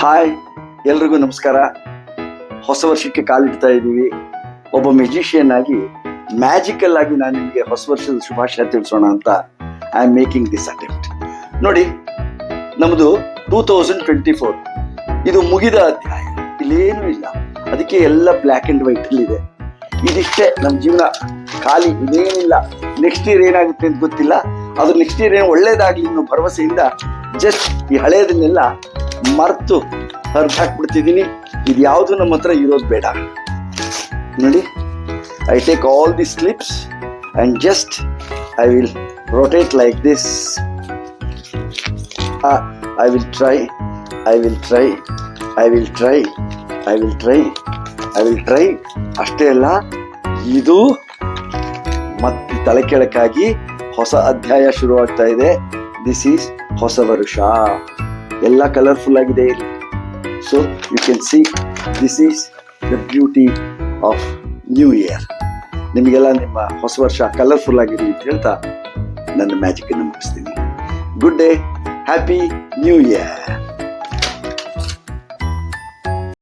Hi ಎಲ್ರಿಗೂ ನಮಸ್ಕಾರ. ಹೊಸ ವರ್ಷಕ್ಕೆ ಕಾಲಿಡ್ತಾ ಇದ್ದೀವಿ. ಒಬ್ಬ ಮೆಜಿಷಿಯನ್ ಆಗಿ ಮ್ಯಾಜಿಕಲ್ ಆಗಿ ನಾನು ನಿಮಗೆ ಹೊಸ ವರ್ಷದ ಶುಭಾಶಯ ತಿಳಿಸೋಣ ಅಂತ I am making this attempt ನೋಡಿ ನಮ್ಮದು ಟೂ ತೌಸಂಡ್ ಟ್ವೆಂಟಿ ಫೋರ್ ಇದು ಮುಗಿದ ಅಧ್ಯಾಯ. ಇಲ್ಲೇನೂ ಇಲ್ಲ. ಅದಕ್ಕೆ ಎಲ್ಲ ಬ್ಲ್ಯಾಕ್ ಆ್ಯಂಡ್ ವೈಟ್ ಇದೆ. ಇದಿಷ್ಟೇ ನಮ್ಮ ಜೀವನ. ಖಾಲಿ ಇದೇನಿಲ್ಲ ನೆಕ್ಸ್ಟ್ ಇಯರ್ ಏನಾಗುತ್ತೆ ಅಂತ ಗೊತ್ತಿಲ್ಲ. ಅದು ನೆಕ್ಸ್ಟ್ ಇಯರ್ ಏನು ಒಳ್ಳೇದಾಗ್ಲಿ ಅನ್ನೋ ಭರವಸೆಯಿಂದ ಜಸ್ಟ್ ಈ ಹಳೇದನ್ನೆಲ್ಲ ಮರ್ತು ಹರಿದು ಹಾಕ್ಬಿಡ್ತಿದ್ದೀನಿ. ಇದು ಯಾವುದು ನಮ್ಮ ಹತ್ರ ಇರೋದು ಬೇಡ. ನೋಡಿ I take all the slips and just I will rotate like this I will try I will try I will try I will try I will try ಅಷ್ಟೇ ಅಲ್ಲ, ಇದು ಮತ್ತೆ ತಲೆ ಕೆಳಕ್ಕಾಗಿ ಹೊಸ ಅಧ್ಯಾಯ ಶುರುವಾಗ್ತಾ ಇದೆ. ದಿಸ್ ಈಸ್ ಹೊಸ ವರುಷ. ಎಲ್ಲ ಕಲರ್ಫುಲ್ ಆಗಿದೆ ಇಲ್ಲಿ. So you can see this is the beauty of new year ನಿಮಗೆಲ್ಲ ನಿಮ್ಮ ಹೊಸ ವರ್ಷ ಕಲರ್ಫುಲ್ ಆಗಿರಲಿ ಅಂತ ಹೇಳ್ತಾ ನನ್ನ ಮ್ಯಾಜಿಕ್ ಮುಗಿಸ್ತೀನಿ. Good day happy new year